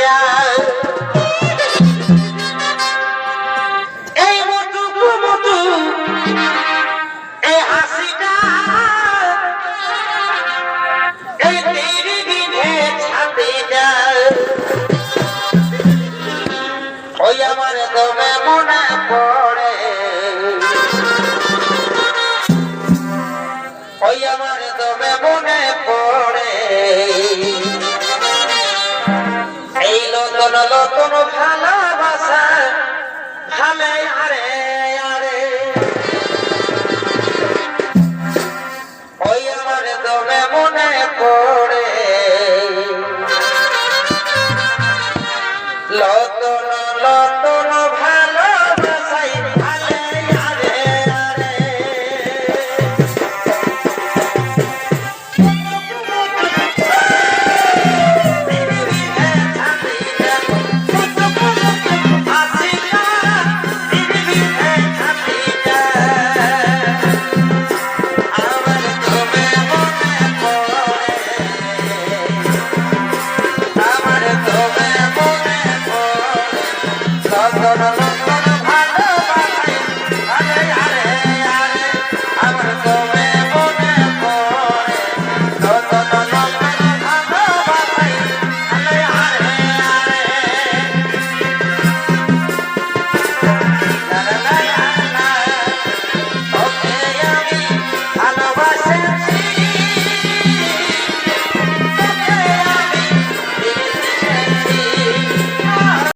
गया কোন নতুন ভালোবাসা ভালে আরে আরে। ওই আমার দমে মনে পড়ে। লতন লত